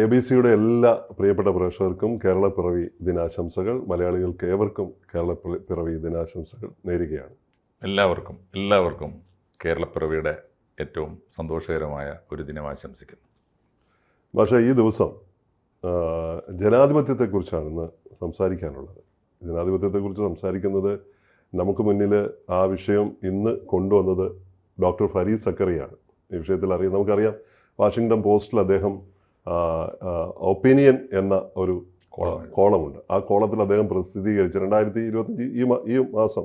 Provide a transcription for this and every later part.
A B സിയുടെ എല്ലാ പ്രിയപ്പെട്ട പ്രേക്ഷകർക്കും കേരള പിറവി ദിനാശംസകൾ. മലയാളികൾക്ക് ഏവർക്കും കേരള പിറവി ദിനാശംസകൾ നേരുകയാണ്. എല്ലാവർക്കും എല്ലാവർക്കും കേരളപ്പിറവിയുടെ ഏറ്റവും സന്തോഷകരമായ ഒരു ദിനം ആശംസിക്കുന്നു. പക്ഷേ ഈ ദിവസം ജനാധിപത്യത്തെക്കുറിച്ചാണ് ഇന്ന് സംസാരിക്കാനുള്ളത്. ജനാധിപത്യത്തെക്കുറിച്ച് സംസാരിക്കുന്നത് നമുക്ക് മുന്നിൽ ആ വിഷയം ഇന്ന് കൊണ്ടുവന്നത് ഡോക്ടർ ഫരീദ് സക്കറിയാണ്. ഈ വിഷയത്തിൽ അറിയാം നമുക്കറിയാം വാഷിങ്ടൺ പോസ്റ്റിൽ അദ്ദേഹം ഒപ്പീനിയൻ എന്ന ഒരു കോളം. കോളമുണ്ട്. ആ കോളത്തിൽ അദ്ദേഹം പ്രസിദ്ധീകരിച്ച രണ്ടായിരത്തി ഇരുപത്തഞ്ച് ഈ ഈ മാസം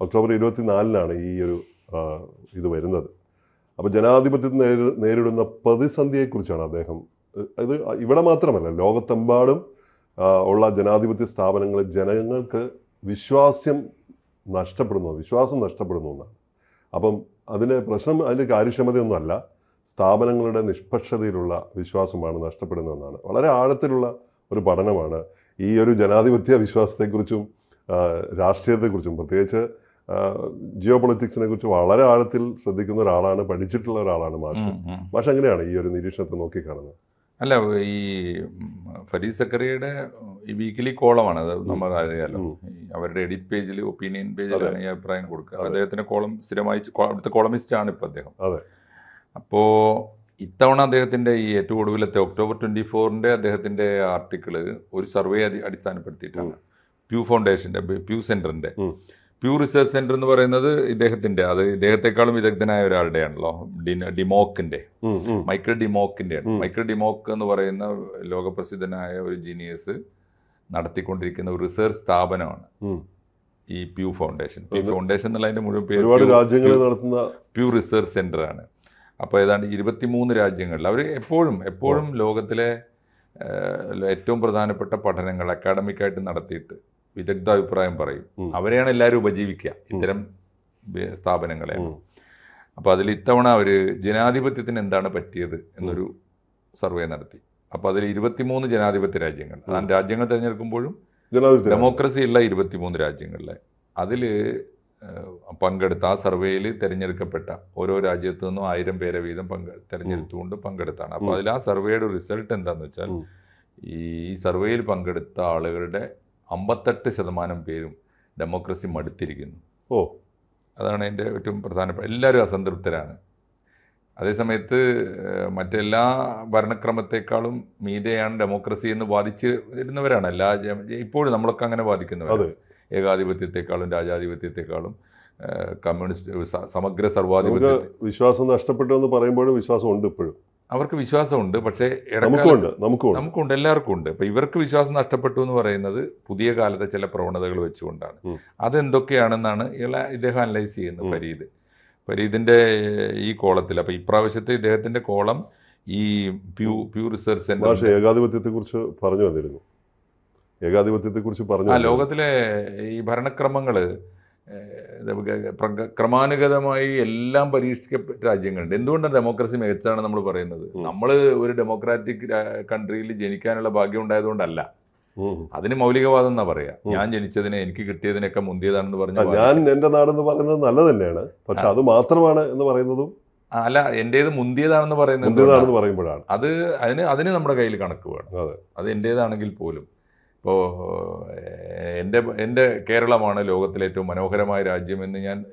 ഒക്ടോബർ ഇരുപത്തിനാലിനാണ് ഈ ഒരു ഇത് വരുന്നത്. അപ്പോൾ ജനാധിപത്യത്തിൽ നേരി- നേരിടുന്ന പ്രതിസന്ധിയെക്കുറിച്ചാണ് അദ്ദേഹം ഇത് ഇവിടെ മാത്രമല്ല ലോകത്തെമ്പാടും ഉള്ള ജനാധിപത്യ സ്ഥാപനങ്ങൾ ജനങ്ങൾക്ക് വിശ്വാസ്യം നഷ്ടപ്പെടുന്നു വിശ്വാസം നഷ്ടപ്പെടുന്നു എന്നാണ്. അപ്പം അതിന് പ്രശ്നം അതിന്റെ കാര്യക്ഷമതയൊന്നുമല്ല. സ്ഥാപനങ്ങളുടെ നിഷ്പക്ഷതയിലുള്ള വിശ്വാസമാണ് നഷ്ടപ്പെടുന്നതെന്നാണ് വളരെ ആഴത്തിലുള്ള ഒരു പഠനമാണ് ഈ ഒരു ജനാധിപത്യ വിശ്വാസത്തെക്കുറിച്ചും രാഷ്ട്രീയത്തെക്കുറിച്ചും. പ്രത്യേകിച്ച് ജിയോ പൊളിറ്റിക്സിനെ കുറിച്ച് വളരെ ആഴത്തിൽ ശ്രദ്ധിക്കുന്ന ഒരാളാണ് പഠിച്ചിട്ടുള്ള ഒരാളാണ് മാഷ്. മാഷ് എങ്ങനെയാണ് ഈ ഒരു നിരീക്ഷണത്തെ നോക്കിക്കാണുന്നത്? അല്ല ഈ ഫരീദ് സക്കറിയുടെ ഈ വീക്കിലി കോളമാണ്. അത് നമ്മൾ അറിയാലോ. അവരുടെ എഡിറ്റ് പേജിൽ ഒപ്പീനിയൻ പേജിലാണ് ഈ അഭിപ്രായം കൊടുക്കുക. അദ്ദേഹത്തിന്റെ കോളം സ്ഥിരമായി അവിടുത്തെ കോളമിസ്റ്റ് ആണ് ഇപ്പൊ അദ്ദേഹം. അതെ. അപ്പോൾ ഇത്തവണ അദ്ദേഹത്തിന്റെ ഈ ഏറ്റവും ഒടുവിലത്തെ ഒക്ടോബർ ട്വന്റി ഫോറിന്റെ അദ്ദേഹത്തിന്റെ ആർട്ടിക്കിൾ ഒരു സർവേ അടിസ്ഥാനപ്പെടുത്തിയിട്ടാണ്. പ്യൂ ഫൗണ്ടേഷന്റെ പ്യൂ സെന്ററിന്റെ പ്യൂ റിസർച്ച് സെന്റർ എന്ന് പറയുന്നത് ഇദ്ദേഹത്തിന്റെ അത് ഇദ്ദേഹത്തെക്കാളും വിദഗ്ധനായ ഒരാളുടെയാണല്ലോ. ഉം. മൈക്കിൾ ഡിമോക്കിന്റെയാണ്. മൈക്കിൾ ഡിമോക്ക് എന്ന് പറയുന്ന ലോകപ്രസിദ്ധനായ ഒരു ജീനിയസ് നടത്തിക്കൊണ്ടിരിക്കുന്ന ഒരു റിസർച്ച് സ്ഥാപനമാണ് ഈ പ്യൂ ഫൗണ്ടേഷൻ പ്യൂ ഫൗണ്ടേഷൻ എന്നുള്ള അതിന്റെ മുഴുവൻ പേര് പ്യൂ- രാജ്യങ്ങളിൽ നടത്തുന്ന പ്യൂ റിസർച്ച് സെന്റർ ആണ്. അപ്പോൾ ഏതാണ്ട് ഇരുപത്തിമൂന്ന് രാജ്യങ്ങളിൽ അവർ എപ്പോഴും എപ്പോഴും ലോകത്തിലെ ഏറ്റവും പ്രധാനപ്പെട്ട പഠനങ്ങൾ അക്കാഡമിക്കായിട്ട് നടത്തിയിട്ട് വിദഗ്ധ അഭിപ്രായം പറയും. അവരെയാണ് എല്ലാവരും ഉപജീവിക്കുക. ഇത്തരം സ്ഥാപനങ്ങളെ. അപ്പോൾ അതിൽ ഇത്തവണ അവർ ജനാധിപത്യത്തിന് എന്താണ് പറ്റിയത് എന്നൊരു സർവേ നടത്തി. അപ്പോൾ അതിൽ ഇരുപത്തിമൂന്ന് ജനാധിപത്യ രാജ്യങ്ങൾ. അതാണ് രാജ്യങ്ങൾ തിരഞ്ഞെടുക്കുമ്പോഴും ഡെമോക്രസി ഉള്ള ഇരുപത്തിമൂന്ന് രാജ്യങ്ങളിലെ. അതിൽ പങ്കെടുത്ത ആ സർവേയിൽ തിരഞ്ഞെടുക്കപ്പെട്ട ഓരോ രാജ്യത്തു നിന്നും ആയിരം പേരെ വീതം പങ്കെ തിരഞ്ഞെടുത്തുകൊണ്ട് പങ്കെടുത്താണ്. അപ്പോൾ അതിൽ ആ സർവേയുടെ റിസൾട്ട് എന്താണെന്ന് വെച്ചാൽ ഈ സർവേയിൽ പങ്കെടുത്ത ആളുകളുടെ അമ്പത്തെട്ട് ശതമാനം പേരും ഡെമോക്രസി മടുത്തിരിക്കുന്നു. ഓ. അതാണ് എന്റെ ഏറ്റവും പ്രധാനപ്പെട്ട എല്ലാവരും അസംതൃപ്തരാണ്. അതേസമയത്ത് മറ്റെല്ലാ ഭരണക്രമത്തെക്കാളും മീതെയാണ് ഡെമോക്രസി എന്ന് വാദിച്ച് വരുന്നവരാണ്. എല്ലാ ഇപ്പോഴും നമ്മളൊക്കെ അങ്ങനെ വാദിക്കുന്നവരാണ്. അതെ. ഏകാധിപത്യത്തെക്കാളും രാജാധിപത്യത്തെക്കാളും കമ്മ്യൂണിസ്റ്റ് സമഗ്ര സർവാധിപത്യ വിശ്വാസം നഷ്ടപ്പെട്ടു എന്ന് പറയുമ്പോഴും വിശ്വാസം ഉണ്ട് ഇപ്പോഴും. അവർക്ക് വിശ്വാസമുണ്ട് പക്ഷേ നമുക്കുണ്ട് നമുക്കുണ്ട് എല്ലാവർക്കും ഉണ്ട്. അപ്പം ഇവർക്ക് വിശ്വാസം നഷ്ടപ്പെട്ടു എന്ന് പറയുന്നത് പുതിയ കാലത്തെ ചില പ്രവണതകൾ വെച്ചുകൊണ്ടാണ്. അതെന്തൊക്കെയാണെന്നാണ് ഇയാളെ ഇദ്ദേഹം അനലൈസ് ചെയ്യുന്നത് ഫരീദ്. ഫരീദിന്റെ ഈ കോളത്തിൽ അപ്പം ഇപ്രാവശ്യത്തെ ഇദ്ദേഹത്തിന്റെ കോളം ഈ പ്യൂ പ്യൂ റിസർച്ച് സെന്റർ ഏകാധിപത്യത്തെ കുറിച്ച് പറഞ്ഞു വന്നിരുന്നു. ഏകാധിപത്യത്തെ കുറിച്ച് പറഞ്ഞു ആ ലോകത്തിലെ ഈ ഭരണക്രമങ്ങൾ ക്രമാനുഗതമായി എല്ലാം പരീക്ഷിക്കപ്പെട്ട രാജ്യങ്ങളുണ്ട്. എന്തുകൊണ്ടാണ് ഡെമോക്രസി മികച്ചാണ് നമ്മൾ പറയുന്നത്? നമ്മൾ ഒരു ഡെമോക്രാറ്റിക് കൺട്രിയിൽ ജനിക്കാനുള്ള ഭാഗ്യം ഉണ്ടായതുകൊണ്ടല്ല. അതിന് മൗലികവാദം എന്നാ പറയാ. ഞാൻ ജനിച്ചതിനെ എനിക്ക് കിട്ടിയതിനൊക്കെ മുന്തിയതാണെന്ന് പറഞ്ഞു ഞാൻ എന്റെ നാടെന്ന് പറയുന്നത് നല്ല തന്നെയാണ് പക്ഷെ അത് മാത്രമാണ് എന്ന് പറയുന്നതും അല്ല എന്റേത് മുന്തിയതാണെന്ന് പറയുന്നത് മുന്തിയതാണെന്ന്? പറയുമ്പോഴാണ്. അത് അതിന് അതിന് നമ്മുടെ കയ്യിൽ കണക്ക് വേണം. അത്. എന്റേതാണെങ്കിൽ പോലും. ഇപ്പോൾ എന്റെ എന്റെ കേരളമാണ് ലോകത്തിലെ ഏറ്റവും മനോഹരമായ രാജ്യം എന്ന് ഞാൻ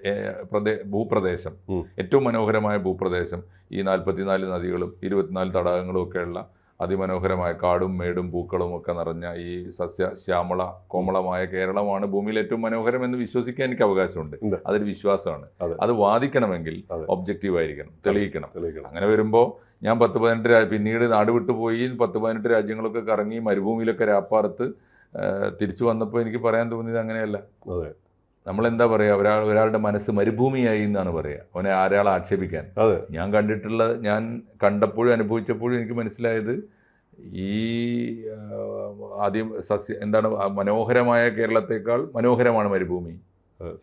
പ്രദേ ഭൂപ്രദേശം. ഏറ്റവും മനോഹരമായ ഭൂപ്രദേശം. ഈ നാൽപ്പത്തിനാല് നദികളും ഇരുപത്തിനാല് തടാകങ്ങളും ഒക്കെയുള്ള അതിമനോഹരമായ കാടും മേടും പൂക്കളും ഒക്കെ നിറഞ്ഞ ഈ സസ്യ ശ്യാമള കോമളമായ കേരളമാണ് ഭൂമിയിൽ ഏറ്റവും മനോഹരം എന്ന് വിശ്വസിക്കാൻ എനിക്ക് അവകാശമുണ്ട്. അതൊരു വിശ്വാസമാണ്. അത്. വാദിക്കണമെങ്കിൽ ഒബ്ജക്റ്റീവ് ആയിരിക്കണം തെളിയിക്കണം. തെളിയിക്കണം. അങ്ങനെ വരുമ്പോൾ ഞാൻ പത്ത് പതിനെട്ട് പിന്നീട് നാട് വിട്ടുപോയി പത്ത് പതിനെട്ട് രാജ്യങ്ങളൊക്കെ കറങ്ങി മരുഭൂമിയിലൊക്കെ രാപ്പാർത്ത് ആ, തിരിച്ചു വന്നപ്പോൾ എനിക്ക് പറയാൻ തോന്നിയത് അങ്ങനെയല്ല. അതെ. നമ്മൾ എന്താ പറയുക ഒരാൾ ഒരാളുടെ മനസ്സ് മരുഭൂമിയായി എന്നാണ് പറയുക അവനെ ആരാളെ ആക്ഷേപിക്കാൻ. അതെ. ഞാൻ കണ്ടിട്ടുള്ള ഞാൻ കണ്ടപ്പോഴും അനുഭവിച്ചപ്പോഴും എനിക്ക് മനസ്സിലായത് ഈ ആദ്യം സസ്യ എന്താണ് മനോഹരമായ കേരളത്തെക്കാൾ മനോഹരമാണ് മരുഭൂമി.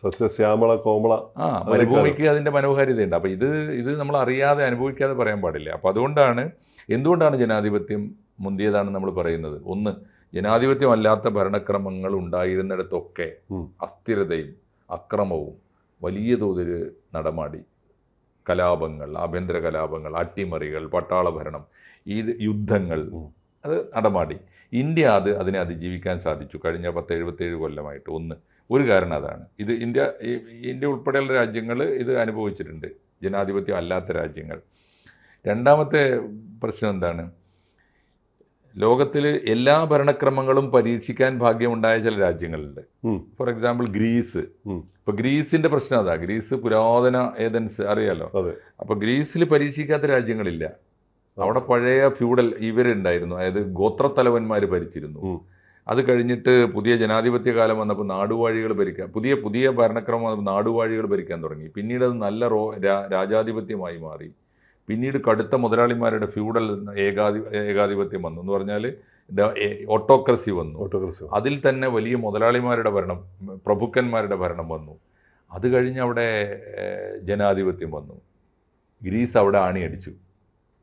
സസ്യശ്യാമള കോമള ആ മരുഭൂമിക്ക് അതിന്റെ മനോഹാരിതയുണ്ട്. അപ്പോൾ ഇത് ഇത് നമ്മൾ അറിയാതെ അനുഭവിക്കാതെ പറയാൻ പാടില്ല. അപ്പോൾ അതുകൊണ്ടാണ് എന്തുകൊണ്ടാണ് ജനാധിപത്യം മുന്തിയതാണെന്ന് നമ്മൾ പറയുന്നത്? ഒന്ന് ജനാധിപത്യമല്ലാത്ത ഭരണക്രമങ്ങൾ ഉണ്ടായിരുന്നിടത്തൊക്കെ അസ്ഥിരതയും അക്രമവും വലിയ തോതിൽ നടമാടി. കലാപങ്ങൾ ആഭ്യന്തര കലാപങ്ങൾ അട്ടിമറികൾ പട്ടാള ഭരണം ഈ യുദ്ധങ്ങൾ അത് നടമാടി. ഇന്ത്യ അത് അതിനെ അതിജീവിക്കാൻ സാധിച്ചു. കഴിഞ്ഞ പത്ത് എഴുപത്തേഴ് കൊല്ലമായിട്ട് ഒന്ന്. ഒരു കാരണം അതാണ്. ഇത് ഇന്ത്യ ഇന്ത്യ ഉൾപ്പെടെയുള്ള രാജ്യങ്ങൾ ഇത് അനുഭവിച്ചിട്ടുണ്ട്. ജനാധിപത്യം അല്ലാത്ത രാജ്യങ്ങൾ. രണ്ടാമത്തെ പ്രശ്നം എന്താണ്? ലോകത്തിൽ എല്ലാ ഭരണക്രമങ്ങളും പരീക്ഷിക്കാൻ ഭാഗ്യമുണ്ടായ ചില രാജ്യങ്ങളുണ്ട്. For example Greece. ഇപ്പൊ ഗ്രീസിന്റെ പ്രശ്നം അതാ. ഗ്രീസ് പുരാതന ഏതൻസ് അറിയാലോ? അപ്പൊ ഗ്രീസിൽ പരീക്ഷിക്കാത്ത രാജ്യങ്ങളില്ല. അവിടെ പഴയ ഫ്യൂഡൽ ഇവരുണ്ടായിരുന്നു. അതായത് ഗോത്രത്തലവന്മാർ ഭരിച്ചിരുന്നു. അത് കഴിഞ്ഞിട്ട് പുതിയ ജനാധിപത്യ കാലം വന്നപ്പോൾ നാടുവാഴികൾ ഭരിക്കാൻ പുതിയ പുതിയ ഭരണക്രമം വന്നപ്പോൾ നാടുവാഴികൾ ഭരിക്കാൻ തുടങ്ങി. പിന്നീട് അത് നല്ല റോ രാജാധിപത്യമായി മാറി. പിന്നീട് കടുത്ത മുതലാളിമാരുടെ ഫ്യൂഡൽ ഏകാധി ഏകാധിപത്യം വന്നു. എന്ന് പറഞ്ഞാൽ ഓട്ടോക്രസി വന്നു. ഓട്ടോക്രസി അതിൽ തന്നെ വലിയ മുതലാളിമാരുടെ ഭരണം പ്രഭുക്കന്മാരുടെ ഭരണം വന്നു. അത് കഴിഞ്ഞ് അവിടെ ജനാധിപത്യം വന്നു. ഗ്രീസ് അവിടെ ആണിയടിച്ചു.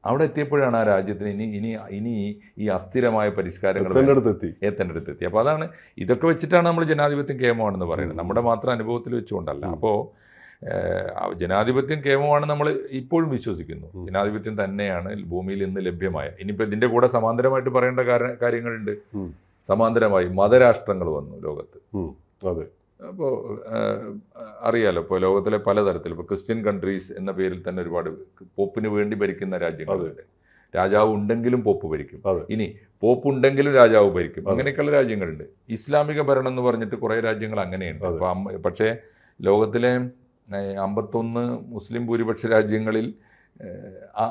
അവിടെ എത്തിയപ്പോഴാണ് ആ രാജ്യത്തിന് ഇനി ഇനി ഇനി ഈ അസ്ഥിരമായ പരിഷ്കാരങ്ങൾ എത്തേണ്ട അടുത്തെത്തി. അപ്പോൾ അതാണ് ഇതൊക്കെ വെച്ചിട്ടാണ് നമ്മൾ ജനാധിപത്യം കേമമാണെന്ന് പറയുന്നത്. നമ്മുടെ മാത്രം അനുഭവത്തിൽ വെച്ചുകൊണ്ടല്ല. അപ്പോൾ ജനാധിപത്യം കേമമാണ് നമ്മൾ ഇപ്പോഴും വിശ്വസിക്കുന്നു. ജനാധിപത്യം തന്നെയാണ് ഭൂമിയിൽ ഇന്ന് ലഭ്യമായ. ഇനിയിപ്പോൾ ഇതിന്റെ കൂടെ സമാന്തരമായിട്ട് പറയേണ്ട കാര- കാര്യങ്ങളുണ്ട്. സമാന്തരമായി മതരാഷ്ട്രങ്ങൾ വന്നു ലോകത്ത്. അതെ. അപ്പോൾ അറിയാലോ ഇപ്പോൾ ലോകത്തിലെ പലതരത്തിൽ ഇപ്പോൾ ക്രിസ്ത്യൻ കൺട്രീസ് എന്ന പേരിൽ തന്നെ ഒരുപാട് പോപ്പിന് വേണ്ടി ഭരിക്കുന്ന രാജ്യങ്ങളുണ്ട്. രാജാവ് ഉണ്ടെങ്കിലും പോപ്പ് ഭരിക്കും. ഇനി പോപ്പ് ഉണ്ടെങ്കിലും രാജാവ് ഭരിക്കും. അങ്ങനെയൊക്കെയുള്ള രാജ്യങ്ങളുണ്ട്. ഇസ്ലാമിക ഭരണം എന്ന് പറഞ്ഞിട്ട് കുറേ രാജ്യങ്ങൾ അങ്ങനെയുണ്ട്. അപ്പം പക്ഷേ ലോകത്തിലെ അമ്പത്തൊന്ന് മുസ്ലിം ഭൂരിപക്ഷ രാജ്യങ്ങളിൽ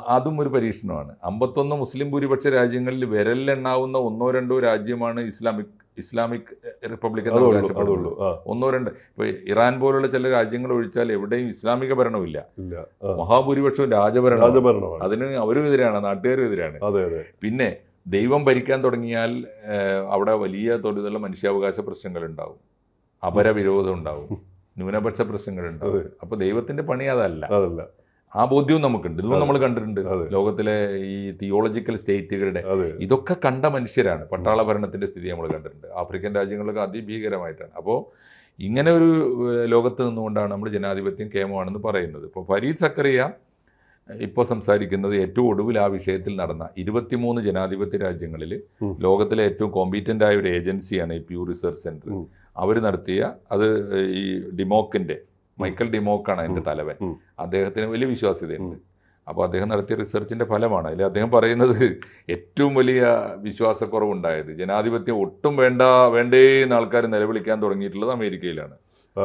അതും ഒരു പരീക്ഷണമാണ്. അമ്പത്തൊന്ന് മുസ്ലിം ഭൂരിപക്ഷ രാജ്യങ്ങളിൽ വിരലിലെണ്ണാവുന്ന ഒന്നോ രണ്ടോ രാജ്യമാണ് ഇസ്ലാമിക് ഇസ്ലാമിക് റിപ്പബ്ലിക് എന്ന് ആ. ഒന്നോ രണ്ടോ ഇപ്പൊ ഇറാൻ പോലുള്ള ചില രാജ്യങ്ങൾ ഒഴിച്ചാൽ എവിടെയും ഇസ്ലാമിക ഭരണമില്ല മഹാഭൂരിപക്ഷവും രാജഭരണം അതിന് അവരും എതിരാണ് നാട്ടുകാരും എതിരാണ്. പിന്നെ ദൈവം ഭരിക്കാൻ തുടങ്ങിയാൽ അവിടെ വലിയ തോതിലുള്ള മനുഷ്യാവകാശ പ്രശ്നങ്ങൾ ഉണ്ടാവും. അപരവിരോധം ഉണ്ടാവും. ന്യൂനപക്ഷ പ്രശ്നങ്ങളുണ്ട്. അപ്പൊ അപ്പോൾ ദൈവത്തിന്റെ പണി അതല്ല. അതല്ല. ആ ബോധ്യവും നമുക്കുണ്ട്. ഇതും. നമ്മൾ കണ്ടിട്ടുണ്ട്. ലോകത്തിലെ ഈ തിയോളജിക്കൽ സ്റ്റേറ്റുകളുടെ ഇതൊക്കെ കണ്ട മനുഷ്യരാണ്. പട്ടാള ഭരണത്തിന്റെ സ്ഥിതി നമ്മൾ കണ്ടിട്ടുണ്ട്. ആഫ്രിക്കൻ രാജ്യങ്ങളിലൊക്കെ അതിഭീകരമായിട്ടാണ്. അപ്പോൾ ഇങ്ങനെ ഒരു ലോകത്ത് നിന്നുകൊണ്ടാണ് നമ്മൾ ജനാധിപത്യം കേമമാണെന്ന് പറയുന്നത്. ഇപ്പോൾ ഫരീദ് സക്കറിയ ഇപ്പോൾ സംസാരിക്കുന്നത് ഏറ്റവും ഒടുവിൽ ആ വിഷയത്തിൽ നടന്ന ഇരുപത്തിമൂന്ന് ജനാധിപത്യ രാജ്യങ്ങളിൽ ലോകത്തിലെ ഏറ്റവും കോമ്പീറ്റന്റ് ആയ ഒരു ഏജൻസിയാണ് ഈ പ്യൂ റിസർച്ച് സെന്റർ. അവർ നടത്തിയ അത് ഈ ഡിമോക്കിന്റെ മൈക്കൽ ഡിമോക്കാണ് അതിന്റെ. തലവൻ. അദ്ദേഹത്തിന് വലിയ വിശ്വാസ്യതയുണ്ട്. അപ്പോൾ അദ്ദേഹം നടത്തിയ റിസർച്ചിന്റെ ഫലമാണ്. അതിൽ അദ്ദേഹം പറയുന്നത് ഏറ്റവും വലിയ വിശ്വാസക്കുറവുണ്ടായത് ജനാധിപത്യം ഒട്ടും വേണ്ട വേണ്ടേ എന്ന് ആൾക്കാർ നിലവിളിക്കാൻ തുടങ്ങിയിട്ടുള്ളത് അമേരിക്കയിലാണ്.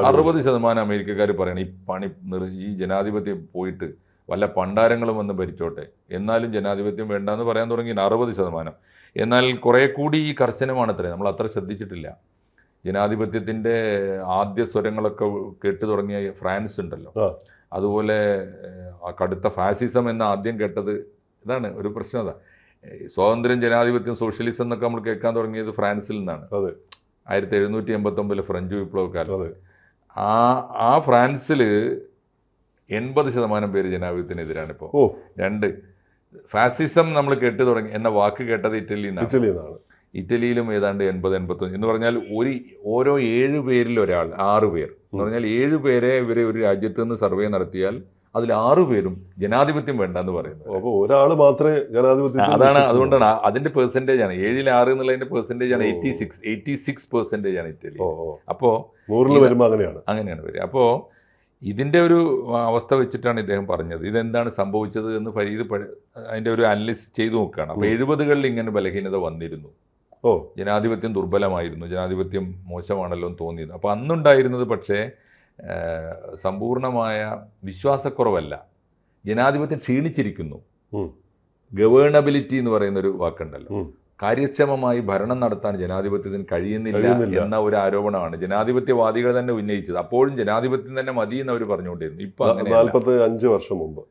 അറുപത് ശതമാനം അമേരിക്കക്കാർ പറയണം ഈ പണി ഈ ജനാധിപത്യം പോയിട്ട് വല്ല പണ്ടാരങ്ങളും വന്ന് ഭരിച്ചോട്ടെ. എന്നാലും ജനാധിപത്യം വേണ്ടെന്ന് പറയാൻ തുടങ്ങി അറുപത് ശതമാനം. എന്നാൽ കുറേ കൂടി ഈ കർശനമാണത്രേ നമ്മൾ അത്ര ശ്രദ്ധിച്ചിട്ടില്ല. ജനാധിപത്യത്തിന്റെ ആദ്യ സ്വരങ്ങളൊക്കെ കേട്ടു തുടങ്ങിയ ഫ്രാൻസ് ഉണ്ടല്ലോ. അതുപോലെ ആ കടുത്ത ഫാസിസം എന്ന് ആദ്യം കേട്ടത് ഇതാണ് ഒരു പ്രശ്നം അതാ. സ്വാതന്ത്ര്യം ജനാധിപത്യം സോഷ്യലിസം എന്നൊക്കെ നമ്മൾ കേൾക്കാൻ തുടങ്ങിയത് ഫ്രാൻസിൽ നിന്നാണ്. അതെ. ആയിരത്തി എഴുന്നൂറ്റി എൺപത്തൊമ്പതിലെ ഫ്രഞ്ച് വിപ്ലവക്കാലത്ത്. ആ ആ ഫ്രാൻസിൽ എൺപത് ശതമാനം പേര് ജനാധിപത്യത്തിനെതിരാണ് ഇപ്പോൾ രണ്ട്. ഫാസിസം നമ്മൾ കേട്ടു തുടങ്ങി എന്ന വാക്ക് കേട്ടത് ഇറ്റലിയിൽ നിന്നാണ്. ഇറ്റലിയിൽ എന്നാണ് ഇറ്റലിയിലും ഏതാണ്ട് എൺപത് എൺപത്തൊന്ന് എന്ന് പറഞ്ഞാൽ ഒരു ഓരോ ഏഴ് പേരിൽ ഒരാൾ ആറ് പേർ. എന്ന് പറഞ്ഞാൽ ഏഴ് പേരെ ഇവരെ ഒരു രാജ്യത്ത് നിന്ന് സർവേ നടത്തിയാൽ അതിൽ ആറു പേരും ജനാധിപത്യം വേണ്ട എന്ന് പറയുന്നത്. അപ്പോൾ ഒരാൾ മാത്രമേ ജനാധിപത്യം അതാണ് അതുകൊണ്ടാണ് അതിന്റെ പെർസെന്റേജ് ആണ്. ഏഴിൽ ആറ് എന്നുള്ളതിന്റെ പെർസെന്റേജ് ആണ്. Eighty six eighty six percentage ആണ് ഇറ്റലി. അപ്പോൾ നൂറിൽ അങ്ങനെയാണ്. അങ്ങനെയാണ് വരിക. അപ്പോൾ ഇതിന്റെ ഒരു അവസ്ഥ വെച്ചിട്ടാണ് ഇദ്ദേഹം പറഞ്ഞത്. ഇതെന്താണ് സംഭവിച്ചത് എന്ന് ഫരീദ് അതിന്റെ അതിന്റെ ഒരു അനലിസ് ചെയ്തു നോക്കുകയാണ്. അപ്പോൾ. എഴുപതുകളിൽ ഇങ്ങനെ ബലഹീനത വന്നിരുന്നു. ഓ ജനാധിപത്യം ദുർബലമായിരുന്നു. ജനാധിപത്യം മോശമാണല്ലോ എന്ന് തോന്നിയത്. അപ്പോൾ അന്നുണ്ടായിരുന്നത് പക്ഷേ സമ്പൂർണമായ വിശ്വാസക്കുറവല്ല. ജനാധിപത്യം ക്ഷീണിച്ചിരിക്കുന്നു. ഗവേണബിലിറ്റി എന്ന് പറയുന്ന ഒരു വാക്കുണ്ടല്ലോ കാര്യക്ഷമമായി ഭരണം നടത്താൻ ജനാധിപത്യത്തിന് കഴിയുന്നില്ല. എന്ന ഒരു ആരോപണമാണ് ജനാധിപത്യവാദികൾ തന്നെ ഉന്നയിച്ചത്. അപ്പോഴും ജനാധിപത്യം തന്നെ മതി എന്ന് അവർ പറഞ്ഞുകൊണ്ടിരുന്നു. ഇപ്പൊ നാൽപ്പത്തി അഞ്ച് വർഷം മുമ്പ്.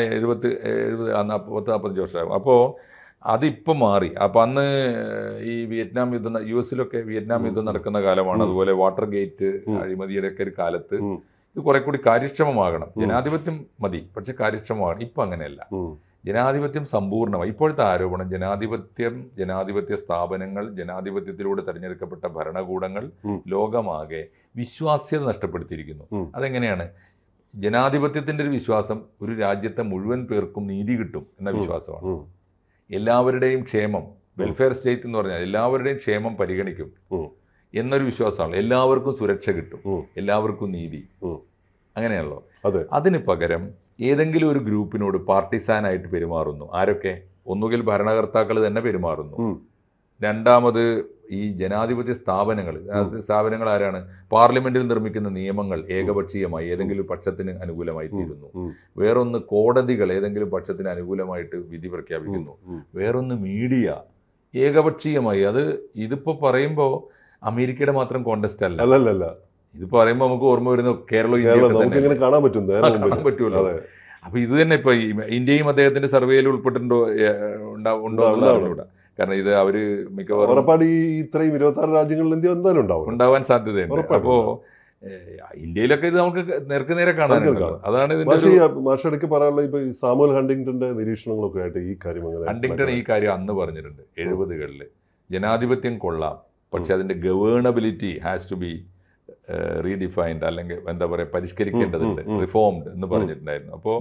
എഴുപത്തി എഴുപത് ആ, നാൽപ്പത് നാൽപ്പത്തഞ്ച് വർഷമാകും അപ്പോൾ അതിപ്പോൾ മാറി. അപ്പം അന്ന് ഈ വിയറ്റ്നാം യുദ്ധം യു എസിലൊക്കെ വിയറ്റ്നാം യുദ്ധം നടക്കുന്ന കാലമാണ്. അതുപോലെ വാട്ടർ ഗേറ്റ്. അഴിമതിയുടെ ഒക്കെ ഒരു കാലത്ത് ഇത് കുറെ കൂടി കാര്യക്ഷമമാകണം. ജനാധിപത്യം മതി പക്ഷെ കാര്യക്ഷമമാകണം ഇപ്പം അങ്ങനെയല്ല. ജനാധിപത്യം സമ്പൂർണമായി ഇപ്പോഴത്തെ ആരോപണം ജനാധിപത്യം ജനാധിപത്യ സ്ഥാപനങ്ങൾ ജനാധിപത്യത്തിലൂടെ തെരഞ്ഞെടുക്കപ്പെട്ട ഭരണകൂടങ്ങൾ ലോകമാകെ വിശ്വാസ്യത നഷ്ടപ്പെടുത്തിയിരിക്കുന്നു. അതെങ്ങനെയാണ്? ജനാധിപത്യത്തിന്റെ ഒരു വിശ്വാസം ഒരു രാജ്യത്തെ മുഴുവൻ പേർക്കും നീതി കിട്ടും എന്ന വിശ്വാസമാണ്. എല്ലാവരുടെയും ക്ഷേമം വെൽഫെയർ സ്റ്റേറ്റ് എന്ന് പറഞ്ഞാൽ എല്ലാവരുടെയും ക്ഷേമം പരിഗണിക്കും എന്നൊരു വിശ്വാസമാണ്. എല്ലാവർക്കും സുരക്ഷ കിട്ടും. എല്ലാവർക്കും നീതി. അങ്ങനെയാണല്ലോ. അത്. അതിന് പകരം ഏതെങ്കിലും ഒരു ഗ്രൂപ്പിനോട് പാർട്ടിസാനായിട്ട് പെരുമാറുന്നു. ആരൊക്കെ? ഒന്നുകിൽ ഭരണകർത്താക്കൾ തന്നെ പെരുമാറുന്നു. രണ്ടാമത് ഈ ജനാധിപത്യ സ്ഥാപനങ്ങൾ സ്ഥാപനങ്ങൾ ആരാണ്? പാർലമെന്റിൽ നിർമ്മിക്കുന്ന നിയമങ്ങൾ ഏകപക്ഷീയമായി ഏതെങ്കിലും പക്ഷത്തിന് അനുകൂലമായി തീരുന്നു. വേറൊന്ന് കോടതികൾ ഏതെങ്കിലും പക്ഷത്തിന് അനുകൂലമായിട്ട് വിധി പ്രഖ്യാപിക്കുന്നു. വേറൊന്ന് മീഡിയ ഏകപക്ഷീയമായി. അത് ഇതിപ്പോ പറയുമ്പോൾ അമേരിക്കയുടെ മാത്രം കോണ്ടസ്റ്റ് അല്ല. അല്ലല്ലല്ല. ഇത് പറയുമ്പോൾ നമുക്ക് ഓർമ്മ വരുന്ന കേരളം കാണാൻ പറ്റും കാണാൻ. പറ്റുമല്ലോ. അപ്പൊ ഇത് തന്നെ ഇപ്പൊ ഇന്ത്യയും അദ്ദേഹത്തിന്റെ സർവേയിൽ ഉൾപ്പെട്ടിട്ടുണ്ടോ ഉണ്ടോ ഉണ്ടാ- ഉണ്ടോ എന്നുള്ളത് അറിഞ്ഞൂടാ കാരണം ഇത് അവർ മിക്കവാറും ഉറപ്പാട് ഈ ഇത്രയും ഇരുപത്തി ആറ് രാജ്യങ്ങളിൽ ഇന്ത്യ എന്തായാലും ഉണ്ടാവും ഉണ്ടാവാൻ സാധ്യതയുണ്ട്. അപ്പോ ഇന്ത്യയിലൊക്കെ ഇത് നമുക്ക് നേർക്ക് നേരെ കാണാനുണ്ട് കാണാം. അതാണ് ഇതിന്റെ മാഷടക്ക് പറയാനുള്ള ഇപ്പൊ സാമുൽ ഹണ്ടിങ്ടന്റെ നിരീക്ഷണങ്ങളൊക്കെ ആയിട്ട് ഈ കാര്യം ഹണ്ടിങ്ടൺ ഈ കാര്യം അന്ന് പറഞ്ഞിട്ടുണ്ട്. എഴുപതുകളിൽ ജനാധിപത്യം കൊള്ളാം. പക്ഷെ അതിന്റെ governability has to be redefined അല്ലെങ്കിൽ എന്താ പറയുക പരിഷ്കരിക്കേണ്ടതുണ്ട്. റിഫോംഡ് എന്ന് പറഞ്ഞിട്ടുണ്ടായിരുന്നു. അപ്പോൾ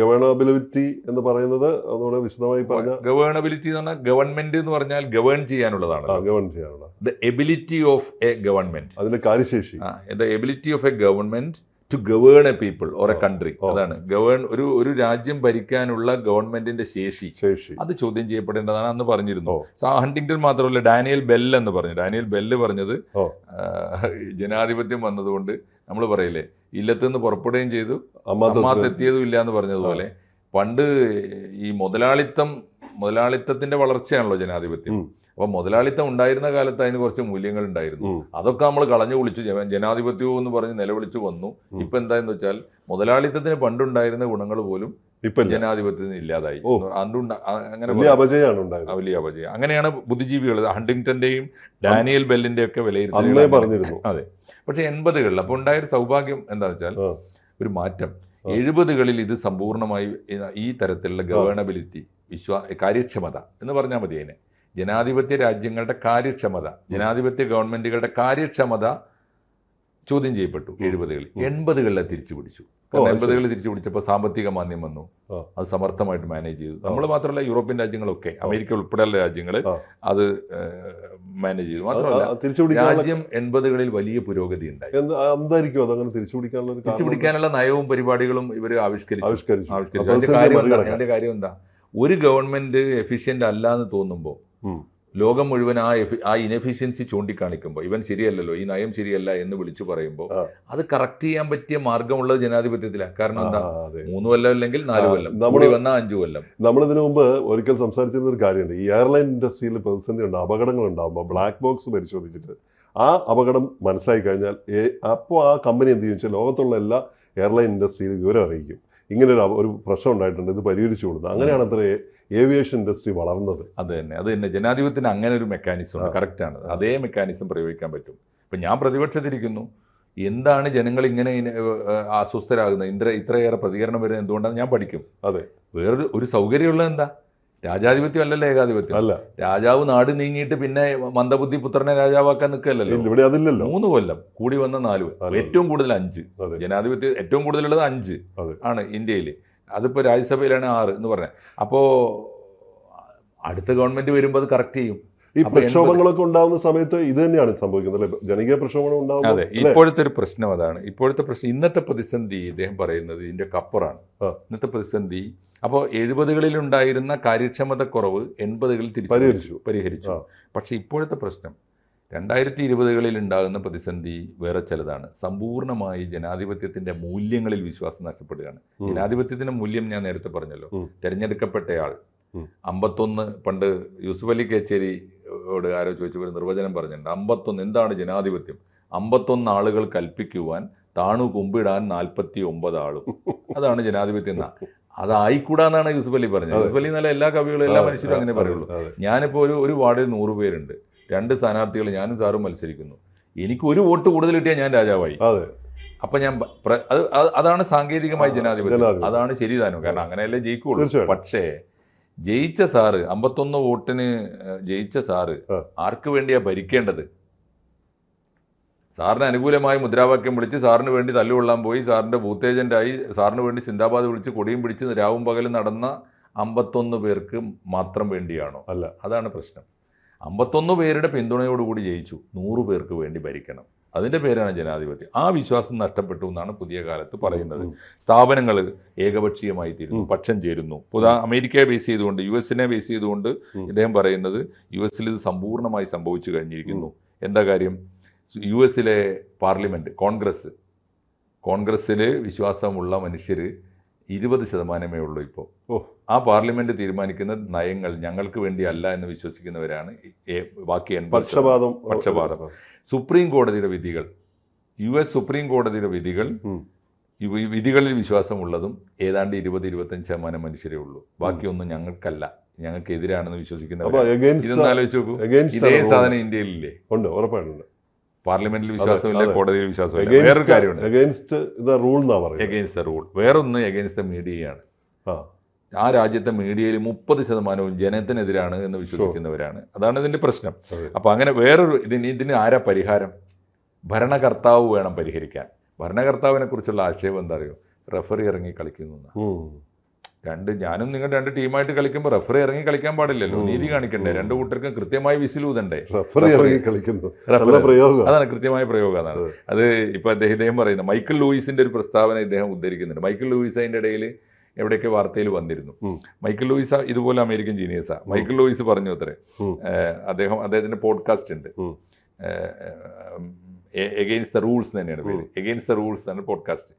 ഗവേണബിലിറ്റി എന്ന് പറയുന്നത് അതുകൂടെ വിശദമായി പറഞ്ഞ ഗവേണബിലിറ്റി എന്ന് പറഞ്ഞാൽ ഗവൺമെന്റ് എന്ന് പറഞ്ഞാൽ ഗവേൺ ചെയ്യാനുള്ളതാണ് ഗവൺ ചെയ്യാനുള്ള the ability of a government അതിന്റെ കാര്യശേഷി. The ability of a government to govern a people or a country അതാണ്. ഗവേൺ ഒരു ഒരു രാജ്യം ഭരിക്കാനുള്ള ഗവൺമെന്റിന്റെ ശേഷി. ശേഷി. അത് ചോദ്യം ചെയ്യപ്പെടേണ്ടതാണ് അന്ന് പറഞ്ഞിരുന്നു. സാ ഹണ്ടിങ്ടൺ മാത്രമല്ല ഡാനിയൽ ബെൽ എന്ന് പറഞ്ഞു. ഡാനിയൽ ബെല്ല് പറഞ്ഞത് ജനാധിപത്യം വന്നതുകൊണ്ട് നമ്മൾ പറയില്ലേ ഇല്ലത്തുനിന്ന് പുറപ്പെടുകയും ചെയ്തു അമ്മാത്തെത്തിയതും ഇല്ല എന്ന് പറഞ്ഞതുപോലെ. പണ്ട് ഈ മുതലാളിത്തം മുതലാളിത്തത്തിന്റെ വളർച്ചയാണല്ലോ ജനാധിപത്യം. അപ്പൊ മുതലാളിത്തം ഉണ്ടായിരുന്ന കാലത്ത് അതിന് കുറച്ച് മൂല്യങ്ങൾ ഉണ്ടായിരുന്നു. അതൊക്കെ നമ്മൾ കളഞ്ഞു കുളിച്ചു. ജന- ജനാധിപത്യവും എന്ന് പറഞ്ഞ് നിലവിളിച്ചു വന്നു. ഇപ്പൊ എന്താന്ന് വെച്ചാൽ മുതലാളിത്തത്തിന് പണ്ടുണ്ടായിരുന്ന ഗുണങ്ങൾ പോലും ഇപ്പൊ ജനാധിപത്യത്തിന് ഇല്ലാതായി. അങ്ങനെ വലിയ അപജയം. അങ്ങനെയാണ് ബുദ്ധിജീവികൾ ഹണ്ടിങ്ടന്റെയും ഡാനിയൽ ബെല്ലിന്റെ ഒക്കെ വിലയിരുത്തൽ അതെ. പക്ഷെ എൺപതുകളിൽ അപ്പോൾ ഉണ്ടായൊരു സൗഭാഗ്യം എന്താണെന്ന് വെച്ചാൽ ഒരു മാറ്റം. എഴുപതുകളിൽ ഇത് സമ്പൂർണമായി ഈ- ഈ തരത്തിലുള്ള ഗവേണബിലിറ്റി വിശ്വാ കാര്യക്ഷമത എന്ന് പറഞ്ഞാൽ മതി അതിനെ. ജനാധിപത്യ രാജ്യങ്ങളുടെ കാര്യക്ഷമത ജനാധിപത്യ ഗവൺമെന്റുകളുടെ കാര്യക്ഷമത ചോദ്യം ചെയ്യപ്പെട്ടു എഴുപതുകളിൽ. എൺപതുകളിലെ തിരിച്ചു പിടിച്ചു എൺപതുകളിൽ തിരിച്ചു പിടിച്ചപ്പോൾ സാമ്പത്തിക മാന്യം വന്നു. അത് സമർത്ഥമായിട്ട് മാനേജ് ചെയ്തു. നമ്മൾ മാത്രമല്ല യൂറോപ്യൻ രാജ്യങ്ങളൊക്കെ അമേരിക്ക ഉൾപ്പെടെയുള്ള രാജ്യങ്ങൾ അത് മാനേജ് ചെയ്തു. മാത്രമല്ല രാജ്യം എൺപതുകളിൽ വലിയ പുരോഗതി ഉണ്ടായി. തിരിച്ചുപിടിക്കാനുള്ള നയവും പരിപാടികളും ഇവർ ആവിഷ്കരിച്ചു. ആവിഷ്കരിച്ചു. അതിന്റെ കാര്യം എന്താ? ഒരു ഗവൺമെന്റ് എഫിഷ്യന്റ് അല്ല എന്ന് തോന്നുമ്പോൾ. ലോകം മുഴുവൻ ആ ആ ഇനഫിഷ്യൻസി ചൂണ്ടിക്കാണിക്കുമ്പോൾ ഇവൻ ശരിയല്ലല്ലോ ഈ നയം ശരിയല്ല എന്ന് വിളിച്ചു പറയുമ്പോൾ അത് കറക്റ്റ് ചെയ്യാൻ പറ്റിയ മാർഗമുള്ളത് ജനാധിപത്യത്തിലാണ് കാരണം എന്താ? മൂന്ന് കൊല്ലം അല്ലെങ്കിൽ നാല് കൊല്ലം. നമ്മുടെ വന്ന അഞ്ചു കൊല്ലം. നമ്മളിതിനു മുമ്പ് ഒരിക്കൽ സംസാരിച്ചിരുന്ന ഒരു കാര്യമുണ്ട്. ഈ എയർലൈൻ ഇൻഡസ്ട്രിയിൽ പ്രതിസന്ധി ഉണ്ട് അപകടങ്ങൾ ഉണ്ടാകുമ്പോൾ ബ്ലാക്ക് ബോക്സ് പരിശോധിച്ചിട്ട് ആ അപകടം മനസ്സിലായി കഴിഞ്ഞാൽ അപ്പോൾ ആ കമ്പനി എന്ത് ചെയ്യും? വെച്ചാൽ ലോകത്തുള്ള എല്ലാ എയർലൈൻ ഇൻഡസ്ട്രിയിൽ വിവരം അറിയിക്കും. ഇങ്ങനെ ഒരു ഒരു പ്രശ്നം ഉണ്ടായിട്ടുണ്ട് ഇത് പരിഹരിച്ചു കൊടുത്തത്. അങ്ങനെയാണ് അത്ര ഏവിയേഷൻ ഇൻഡസ്ട്രി വളർന്നത്. അത് തന്നെ അത് തന്നെ. ജനാധിപത്യത്തിന് അങ്ങനെ ഒരു മെക്കാനിസം ഉണ്ട്. കറക്റ്റാണ് അതേ മെക്കാനിസം പ്രയോഗിക്കാൻ പറ്റും. ഇപ്പം ഞാൻ പ്രതിപക്ഷത്തിരിക്കുന്നു. എന്താണ് ജനങ്ങൾ ഇങ്ങനെ അസ്വസ്ഥരാകുന്നത്? ഇത്ര ഇത്രയേറെ പ്രതികരണം വരുന്നത് എന്തുകൊണ്ടാണ് ഞാൻ പഠിക്കും? അതെ. വേറൊരു ഒരു സൗകര്യമുള്ളത് എന്താ? രാജാധിപത്യം അല്ലല്ലോ ഏകാധിപത്യം. അല്ല. രാജാവ് നാട് നീങ്ങിയിട്ട് പിന്നെ മന്ദബുദ്ധി പുത്രനെ രാജാവാക്കാൻ നിൽക്കല്ലോ ഇവിടെ അതില്ലല്ലോ. മൂന്ന് കൊല്ലം കൂടി വന്ന നാല് ഏറ്റവും കൂടുതൽ അഞ്ച്. ജനാധിപത്യം ഏറ്റവും കൂടുതലുള്ളത് അഞ്ച് ആണ് ഇന്ത്യയിൽ അതിപ്പോൾ രാജ്യസഭയിലാണ് ആറ് എന്ന് പറഞ്ഞത് അപ്പോൾ അടുത്ത ഗവൺമെന്റ് വരുമ്പോൾ അത് കറക്റ്റ് ചെയ്യും. ഈ പ്രക്ഷോഭങ്ങളൊക്കെ ഉണ്ടാകുന്ന സമയത്ത് ഇത് തന്നെയാണ് സംഭവിക്കുന്നത് അല്ലെ? ജനകീയ പ്രക്ഷോഭങ്ങൾ ഉണ്ടാകും അതെ ഇപ്പോഴത്തെ ഒരു പ്രശ്നം അതാണ്. ഇപ്പോഴത്തെ പ്രശ്നം ഇന്നത്തെ പ്രതിസന്ധി ഇദ്ദേഹം പറയുന്നത് ഇതിന്റെ കപ്പറാണ്. ഇന്നത്തെ പ്രതിസന്ധി അപ്പോൾ എഴുപതുകളിൽ ഉണ്ടായിരുന്ന കാര്യക്ഷമത കുറവ് എൺപതുകളിൽ തിരിച്ചു പരിഹരിച്ചു. പക്ഷേ ഇപ്പോഴത്തെ പ്രശ്നം രണ്ടായിരത്തി ഇരുപതുകളിൽ ഉണ്ടാകുന്ന പ്രതിസന്ധി വേറെ ചിലതാണ്. സമ്പൂർണമായി ജനാധിപത്യത്തിന്റെ മൂല്യങ്ങളിൽ വിശ്വാസം നഷ്ടപ്പെടുകയാണ്. ജനാധിപത്യത്തിന്റെ മൂല്യം ഞാൻ നേരത്തെ പറഞ്ഞല്ലോ. തിരഞ്ഞെടുക്കപ്പെട്ടയാൾ. അമ്പത്തൊന്ന് പണ്ട് യൂസുഫ് അലി കേച്ചേരിയോട് ആരോ ചോദിച്ചു ഒരു നിർവചനം പറഞ്ഞിട്ടുണ്ട്. അമ്പത്തൊന്ന് എന്താണ് ജനാധിപത്യം? അമ്പത്തൊന്ന് ആളുകൾ കൽപ്പിക്കുവാൻ താണു കുമ്പിടാൻ നാൽപ്പത്തി ഒമ്പത് ആളും. അതാണ് ജനാധിപത്യം എന്നാ. അതായിക്കൂടാന്നാണ് യൂസുഫ് അലി പറഞ്ഞത്. യൂസുഫ് അലി എന്നല്ല എല്ലാ കവികളും എല്ലാ മനുഷ്യരും അങ്ങനെ പറയുള്ളൂ. ഞാനിപ്പോൾ ഒരു ഒരു വാർഡിൽ നൂറ് പേരുണ്ട്. രണ്ട് സ്ഥാനാർത്ഥികൾ ഞാനും സാറും മത്സരിക്കുന്നു. എനിക്ക് ഒരു വോട്ട് കൂടുതൽ കിട്ടിയാൽ ഞാൻ രാജാവായി. അതെ. അപ്പൊ ഞാൻ അത് അത് അതാണ് സാങ്കേതികമായി ജനാധിപത്യം. അതാണ് ശരി താനും. കാരണം അങ്ങനെയല്ലേ ജയിക്കുള്ളൂ. പക്ഷേ ജയിച്ച സാറ് അമ്പത്തൊന്ന് വോട്ടിന് ജയിച്ച സാറ്. ആർക്ക് വേണ്ടിയാ ഭരിക്കേണ്ടത്? സാറിന് അനുകൂലമായി മുദ്രാവാക്യം വിളിച്ച് സാറിന് വേണ്ടി തല്ലുകൊള്ളാൻ പോയി സാറിന്റെ ബൂത്ത് ഏജന്റായി സാറിന് വേണ്ടി സിന്ദാബാദ് വിളിച്ച് കൊടിയും പിടിച്ച് രാവും പകലും നടന്ന അമ്പത്തൊന്ന് പേർക്ക് മാത്രം വേണ്ടിയാണോ? അല്ല. അതാണ് പ്രശ്നം. അമ്പത്തൊന്ന് പേരുടെ പിന്തുണയോടുകൂടി ജയിച്ചു. നൂറ് പേർക്ക് വേണ്ടി ഭരിക്കണം. അതിന്റെ പേരാണ് ജനാധിപത്യം. ആ വിശ്വാസം നഷ്ടപ്പെട്ടു എന്നാണ് പുതിയ കാലത്ത് പറയുന്നത്. സ്ഥാപനങ്ങൾ ഏകപക്ഷീയമായി തീരുന്നു. പക്ഷം ചേരുന്നു. പുതാ അമേരിക്കയെ ബേസ് ചെയ്തുകൊണ്ട് യു എസിനെ ബേസ് ചെയ്തുകൊണ്ട്. ഇദ്ദേഹം പറയുന്നത് യു എസിൽ ഇത് സമ്പൂർണമായി സംഭവിച്ചു കഴിഞ്ഞിരിക്കുന്നു. എന്താ കാര്യം? യു എസിലെ പാർലമെന്റ് കോൺഗ്രസ് കോൺഗ്രസ്സിൽ വിശ്വാസമുള്ള മനുഷ്യർ ഇരുപത് ശതമാനമേ ഉള്ളൂ ഇപ്പോൾ. ഓ. ആ പാർലമെന്റ് തീരുമാനിക്കുന്ന നയങ്ങൾ ഞങ്ങൾക്ക് വേണ്ടിയല്ല എന്ന് വിശ്വസിക്കുന്നവരാണ് ബാക്കി. പക്ഷപാതം പക്ഷപാതം. സുപ്രീം കോടതിയുടെ വിധികൾ യു എസ് സുപ്രീം കോടതിയുടെ വിധികൾ വിധികളിൽ വിശ്വാസമുള്ളതും ഏതാണ്ട് ഇരുപത് ഇരുപത്തഞ്ച് ശതമാനം മനുഷ്യരേ ഉള്ളൂ. ബാക്കിയൊന്നും ഞങ്ങൾക്കല്ല. ഞങ്ങൾക്ക് എതിരാണെന്ന് വിശ്വസിക്കുന്നവർ ഇതൊന്നാലോചിച്ച് ഇതൊന്ന് നോക്കൂ. ഇതേ സാധനം ഇന്ത്യയിലില്ലേ? ഉണ്ട് ഉറപ്പായിട്ടുണ്ട്. പാർലമെന്റിൽ വിശ്വാസമില്ല. കോടതിയിൽ വിശ്വാസമില്ല. വേറൊരു കാര്യമുണ്ട്. എഗൈൻസ്റ്റ് ദ റൂൾ എന്നാ പറയുന്നത്. എഗെയിൻസ്റ്റ് ദ റൂൾ വേറൊന്ന് എഗൈൻസ്റ്റ് ദ മീഡിയയാണ് ആ. രാജ്യത്തെ മീഡിയയിൽ മുപ്പത് ശതമാനവും ജനത്തിനെതിരാണ് എന്ന് വിശ്വസിക്കുന്നവരാണ്. അതാണ് ഇതിന്റെ പ്രശ്നം. അപ്പോൾ അപ്പൊ അങ്ങനെ വേറൊരു ഇതിന് ഇതിന് ആരാ പരിഹാരം? ഭരണകർത്താവ് വേണം പരിഹരിക്കാൻ. ഭരണകർത്താവിനെ കുറിച്ചുള്ള ആക്ഷേപം എന്താ അറിയോ? റെഫറി ഇറങ്ങി കളിക്കുന്നു. രണ്ട് ഞാനും നിങ്ങൾ രണ്ട് ടീമായിട്ട് കളിക്കുമ്പോൾ റഫറി ഇറങ്ങി കളിക്കാൻ പാടില്ലല്ലോ. നീതി കാണിക്കണ്ടേ? രണ്ട് കൂട്ടർക്കും കൃത്യമായി വിസിലൂതണ്ടേ റഫറി ഇറങ്ങി കളിക്കുന്നു. അതാണ് കൃത്യമായ പ്രയോഗം അതാണ്. അത് ഇപ്പൊ അദ്ദേഹം ഇദ്ദേഹം പറയുന്നത് മൈക്കിൾ ലൂയിസിന്റെ ഒരു പ്രസ്താവന ഇദ്ദേഹം ഉദ്ധരിക്കുന്നുണ്ട്. മൈക്കിൾ ലൂയിസ് അതിന്റെ ഇടയിൽ എവിടെയൊക്കെ വാർത്തയിൽ വന്നിരുന്നു. മൈക്കിൾ ലൂയിസ് ഇതുപോലെ അമേരിക്കൻ ജീനിയസാ മൈക്കിൾ ലൂയിസ് പറഞ്ഞു അത്രേ. അദ്ദേഹം അദ്ദേഹത്തിന്റെ പോഡ്കാസ്റ്റ് ഉണ്ട്. എഗെയിൻസ്റ്റ് ദ റൂൾസ് തന്നെയാണ് പേര്. എഗെയിൻസ്റ്റ് ദ റൂൾസ് ആണ് പോഡ്കാസ്റ്റ്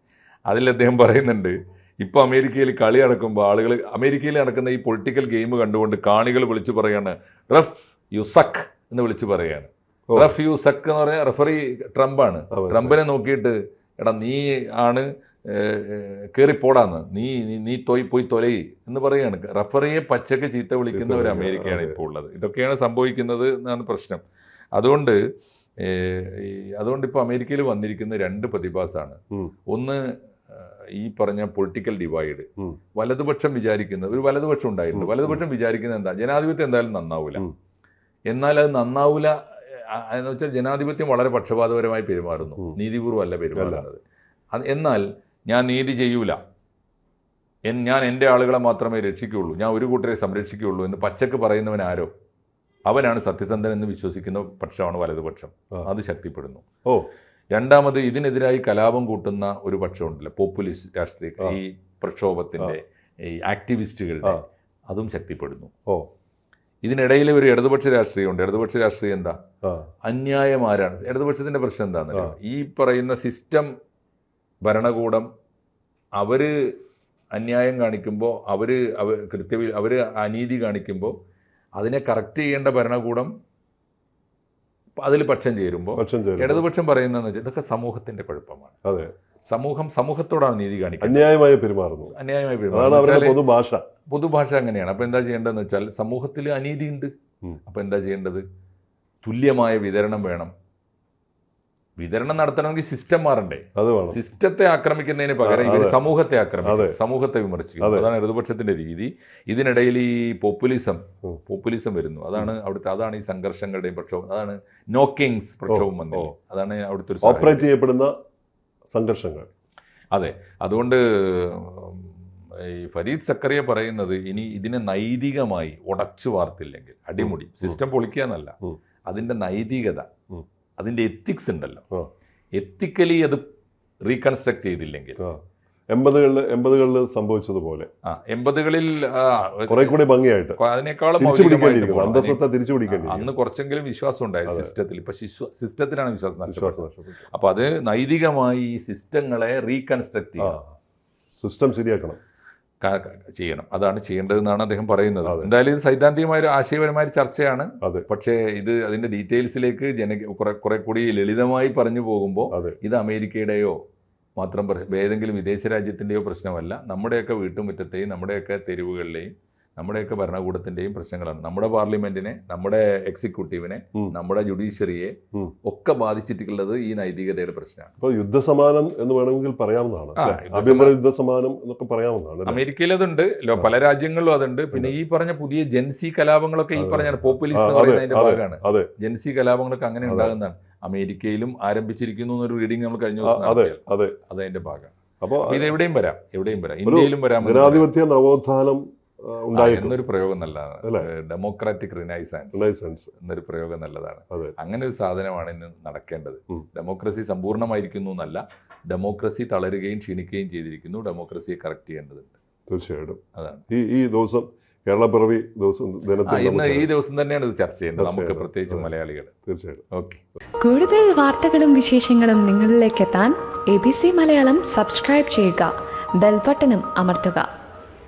അതിൽ അദ്ദേഹം പറയുന്നുണ്ട് ഇപ്പോൾ അമേരിക്കയിൽ കളി നടക്കുമ്പോൾ ആളുകൾ അമേരിക്കയിൽ നടക്കുന്ന ഈ പൊളിറ്റിക്കൽ ഗെയിം കണ്ടുകൊണ്ട് കാണികൾ വിളിച്ചു പറയാണ് റഫ് യു സഖ് എന്ന് വിളിച്ചു പറയാണ്. റഫ് യു സഖ് എന്ന് പറഞ്ഞാൽ റഫറി ട്രംപാണ്. ട്രംപിനെ നോക്കിയിട്ട് എടാ നീ ആണ് കയറിപ്പോടാന്ന് നീ നീ- നീ തോയ് പോയി തൊലയി എന്ന് പറയാണ്. റഫറിയെ പച്ചക്ക് ചീത്ത വിളിക്കുന്ന ഒരു അമേരിക്കയാണ് ഇപ്പോൾ ഉള്ളത്. ഇതൊക്കെയാണ് സംഭവിക്കുന്നത് എന്നാണ് പ്രശ്നം. അതുകൊണ്ട് അതുകൊണ്ട് ഇപ്പോൾ അമേരിക്കയിൽ വന്നിരിക്കുന്ന രണ്ട് പ്രതിഭാസമാണ് ഒന്ന് ഈ പറഞ്ഞ പൊളിറ്റിക്കൽ ഡിവൈഡ് വലതുപക്ഷം വിചാരിക്കുന്നത് ഒരു വലതുപക്ഷം ഉണ്ടായിട്ടുണ്ട്. വലതുപക്ഷം വിചാരിക്കുന്നത് എന്താ? ജനാധിപത്യം എന്തായാലും നന്നാവൂല. എന്നാൽ അത് നന്നാവൂല എന്ന് വെച്ചാൽ ജനാധിപത്യം വളരെ പക്ഷപാതപരമായി പെരുമാറുന്നു. നീതിപൂർവമല്ല പെരുമാറുന്നത്. എന്നാൽ ഞാൻ നീതി ചെയ്യൂല. എൻ ഞാൻ എന്റെ ആളുകളെ മാത്രമേ രക്ഷിക്കുകയുള്ളൂ. ഞാൻ ഒരു കൂട്ടരെ സംരക്ഷിക്കുകയുള്ളൂ എന്ന് പച്ചക്ക് പറയുന്നവൻ ആരോ? അവനാണ് സത്യസന്ധൻ എന്ന് വിശ്വസിക്കുന്ന പക്ഷമാണ് വലതുപക്ഷം. അത് ശക്തിപ്പെടുന്നു. ഓ. രണ്ടാമത് ഇതിനെതിരായി കലാപം കൂട്ടുന്ന ഒരു പക്ഷമുണ്ടല്ലോ. പോപ്പുലിസ്റ്റ് രാഷ്ട്രീയ ഈ പ്രക്ഷോഭത്തിന്റെ ഈ ആക്ടിവിസ്റ്റുകളുടെ അതും ശക്തിപ്പെടുന്നു. ഓ. ഇതിനിടയിൽ ഒരു ഇടതുപക്ഷ രാഷ്ട്രീയമുണ്ട്. ഇടതുപക്ഷ രാഷ്ട്രീയം എന്താ? അന്യായമാരാണ് അന്യായം ആരാണ്? ഇടതുപക്ഷത്തിന്റെ പ്രശ്നം എന്താന്ന് ഈ പറയുന്ന സിസ്റ്റം ഭരണകൂടം അവർ അന്യായം കാണിക്കുമ്പോൾ അവർ അവർ കൃത്യവിൽ അവർ അനീതി കാണിക്കുമ്പോൾ അതിനെ കറക്റ്റ് ചെയ്യേണ്ട ഭരണകൂടം അതിൽ പക്ഷം ചേരുമ്പോൾ ഇടതുപക്ഷം പറയുന്നതെന്ന് വെച്ചാൽ ഇതൊക്കെ സമൂഹത്തിന്റെ കുഴപ്പമാണ്. അതെ. സമൂഹം സമൂഹത്തോടാണ് നീതി കാണിക്കുന്നത്. അന്യായമായി പെരുമാറുന്നു. അന്യായമായി. അവരുടെ പൊതുഭാഷ. പൊതുഭാഷ അങ്ങനെയാണ്. അപ്പോൾ എന്താ ചെയ്യേണ്ടതെന്ന് വെച്ചാൽ സമൂഹത്തിൽ അനീതി ഉണ്ട്. അപ്പോൾ എന്താ ചെയ്യേണ്ടത്? തുല്യമായ വിതരണം വേണം. വിതരണം നടത്തണമെങ്കിൽ സിസ്റ്റം മാറണ്ടേ? സിസ്റ്റത്തെ ആക്രമിക്കുന്നതിന് പകരം ഇവർ സമൂഹത്തെ ആക്രമിക്കും. സമൂഹത്തെ വിമർശിക്കും. അതാണ് ഇടതുപക്ഷത്തിന്റെ രീതി. ഇതിനിടയിൽ ഈ പോപ്പുലിസം പോപ്പുലിസം വരുന്നു. അതാണ് അവിടുത്തെ അതാണ് ഈ സംഘർഷങ്ങളുടെയും പ്രക്ഷോഭം. അതാണ് നോക്കിങ്സ് പ്രക്ഷോഭം വന്നത് അതാണ് അവിടുത്തെ ഒരു ഓപ്പറേറ്റ് ചെയ്യപ്പെടുന്ന സംഘർഷങ്ങൾ. അതെ. അതുകൊണ്ട് ഈ ഫരീദ് സക്കറിയ പറയുന്നത് ഇനി ഇതിനെ നൈതികമായി ഉടച്ചു വാർത്തില്ലെങ്കിൽ അടിമുടി സിസ്റ്റം പൊളിക്കുക എന്നല്ല. അതിന്റെ അതിന്റെ നൈതികത. അതിന്റെ എത്തിക്സ് ഉണ്ടല്ലോ. എത്തിക്കലി അത് റീകൺസ്ട്രക്ട് ചെയ്തില്ലെങ്കിൽ. എൺപതുകളിൽ എൺപതുകളിൽ സംഭവിച്ചതുപോലെ. ആ എൺപതുകളിൽ കുറെ കൂടി ഭംഗിയായിട്ട്. അതിനേക്കാളും. അന്തസ്സത്തെ തിരിച്ചു അന്ന് കുറച്ചെങ്കിലും വിശ്വാസം ഉണ്ടായിരുന്നു സിസ്റ്റത്തിൽ. ഇപ്പൊ സിസ്റ്റത്തിലാണ് വിശ്വാസം നഷ്ടപ്പെട്ടത്. അപ്പൊ അത് നൈതികമായി സിസ്റ്റങ്ങളെ റീകൺസ്ട്രക്ട് ചെയ്യുക ചെയ്യണം. സിസ്റ്റം ശരിയാക്കണം. ചെയ്യണം. അതാണ് ചെയ്യേണ്ടതെന്നാണ് അദ്ദേഹം പറയുന്നത്. എന്തായാലും ഇത് സൈദ്ധാന്തികമായ ഒരു ആശയപരമായ ചർച്ചയാണ്. അതെ. പക്ഷേ ഇത് അതിന്റെ ഡീറ്റെയിൽസിലേക്ക് ജന കുറെ കൂടി ലളിതമായി പറഞ്ഞു പോകുമ്പോൾ അതെ. ഇത് അമേരിക്കയുടെയോ മാത്രം ഏതെങ്കിലും വിദേശ രാജ്യത്തിന്റെയോ പ്രശ്നമല്ല. നമ്മുടെയൊക്കെ വീട്ടുമുറ്റത്തെയും നമ്മുടെയൊക്കെ തെരുവുകളിലെയും നമ്മുടെയൊക്കെ ഭരണകൂടത്തിന്റെയും പ്രശ്നങ്ങളാണ്. നമ്മുടെ പാർലമെന്റിനെ നമ്മുടെ എക്സിക്യൂട്ടീവിനെ നമ്മുടെ ജുഡീഷ്യറിയെ ഒക്കെ ബാധിച്ചിട്ടുള്ളത് ഈ നൈതികതയുടെ പ്രശ്നമാണ്. അപ്പോൾ യുദ്ധസമാനം എന്ന് വേണമെങ്കിൽ പറയാവുന്നതാണ് ആഭ്യന്തര യുദ്ധസമാനം എന്നൊക്കെ പറയാവുന്നതാണ് അമേരിക്കയിലതുണ്ട് അമേരിക്കയിൽ അതുണ്ട് പല രാജ്യങ്ങളിലും അതുണ്ട്. പിന്നെ ഈ പറഞ്ഞ പുതിയ ജെൻസി കലാപങ്ങളൊക്കെ ഈ. പറഞ്ഞ പോപ്പുലിസ്റ്റ് എന്ന് പറയുന്നതിന്റെ ഭാഗമാണ്. ജെൻസി കലാപങ്ങളൊക്കെ അങ്ങനെ ഉണ്ടാകുന്നതാണ്. അമേരിക്കയിലും ആരംഭിച്ചിരിക്കുന്നു എന്നൊരു റീഡിംഗ് നമ്മൾ കഴിഞ്ഞ ദിവസം അതെ ഭാഗമാണ് അപ്പോൾ അപ്പൊ ഇത് എവിടെയും വരാം എവിടെയും വരാം. ഇന്ത്യയിലും വരാം ജനാധിപത്യ നവോത്ഥാനം എന്നൊരു പ്രയോഗം നല്ലതാണ്. ഡെമോക്രാറ്റിക് റിനൈസാൻസ് റിനൈസൻസ് എന്നൊരു പ്രയോഗം നല്ലതാണ്. അങ്ങനെ ഒരു സാധനമാണ് ഇന്ന് നടക്കേണ്ടത്. ഡെമോക്രസി സമ്പൂർണമായിരിക്കുന്നു എന്നല്ല ഡെമോക്രസി തളരുകയും ക്ഷീണിക്കുകയും ചെയ്തിരിക്കുന്നു. ഡെമോക്രസിയെ കറക്റ്റ് ചെയ്യേണ്ടതുണ്ട്. തീർച്ചയായിട്ടും. അതാണ്. ഈ ഈ ദിവസം കേരള പിറവി ദിവസം ഇന്ന് ഈ ദിവസം തന്നെയാണ് ഇത് ചർച്ച ചെയ്യേണ്ടത് നമുക്ക് പ്രത്യേകിച്ച് മലയാളികൾ തീർച്ചയായിട്ടും. ഓക്കെ. കൂടുതൽ വാർത്തകളും വിശേഷങ്ങളും നിങ്ങളിലേക്ക് എത്താൻ A B C Malayalam subscribe ചെയ്യുക. ബെൽബട്ടനും അമർത്തുക.